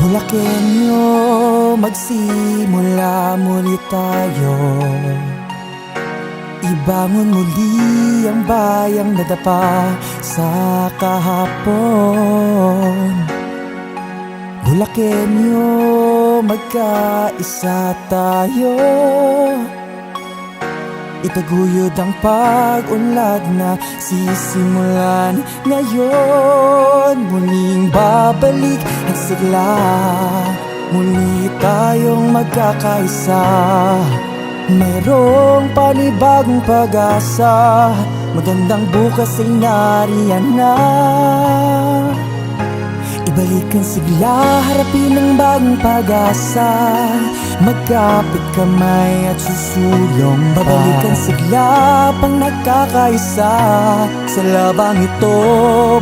Bulakenyo, magsimula muli tayo. Ibangon muli ang bayang nadapa sa kahapon. Bulakenyo, magkaisa tayo Itaguyod ang pag-unlad na sisimulan ngayon. Muling babalik ang sigla Muli tayong magkakaisa. Mayroong panibagong pag-asa Magandang bukas ay nariyan na Ibalik ang sigla, harapin ang bagong pag-asa. Magkapit kamay at susulong. Pa Babalik ang sigla, pang nagkakaisa. Sa labang ito,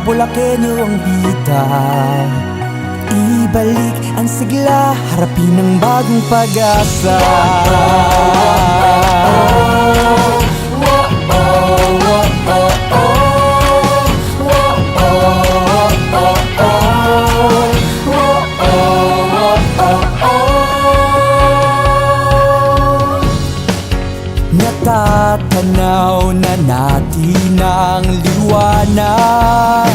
bulakenyo ang bida. Ibalik ang sigla, harapin ang bagong pag-asa Natatanaw na natin ang liwanag.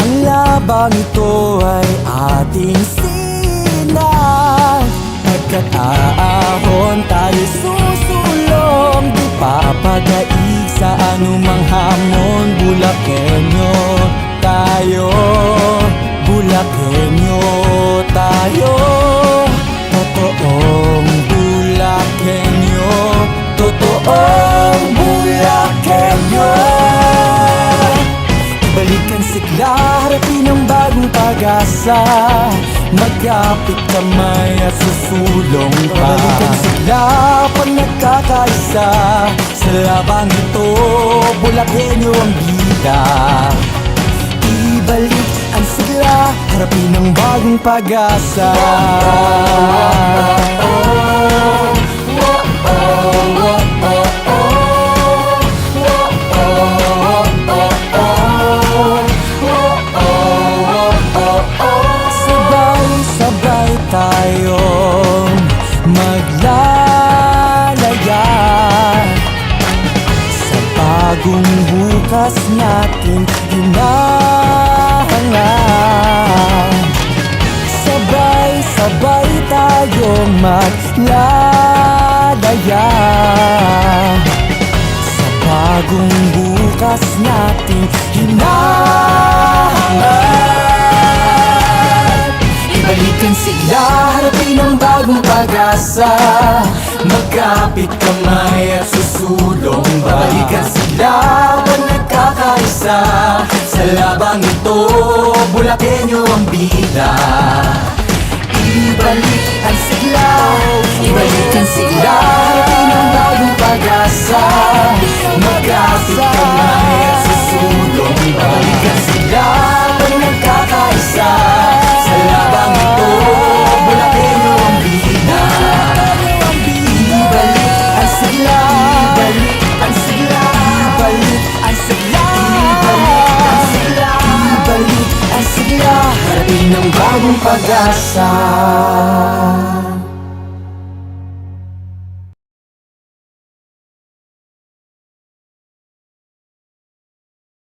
Ang labang ito ay ating sinag. Pagkat aahon tayo susulong Di papagaig sa anumang hamon Bulakenyo harapin ang bagong pag-asa Magkapit kamay at susulong pa Balik ang sigla, pag nagkakaisa Sa labang ito, bulakenyo ang bida Ibalik ang sigla, harapin ang bagong pag-asa Sabay-sabay tayong maglalaya Sa bagong bukas natin hinahangad Sabay-sabay tayong maglalaya Sa bagong bukas natin hinahangad Ibalikan sila, harapin ang bagong pag-asa. Magkapit kamay at susulong ba? Babalikan sila, pag nagkakaisa. Sa labang ito, bulakenyo ang bida. Ibalik ang sigla, ibalikan sila. Harapin bagong pag-asa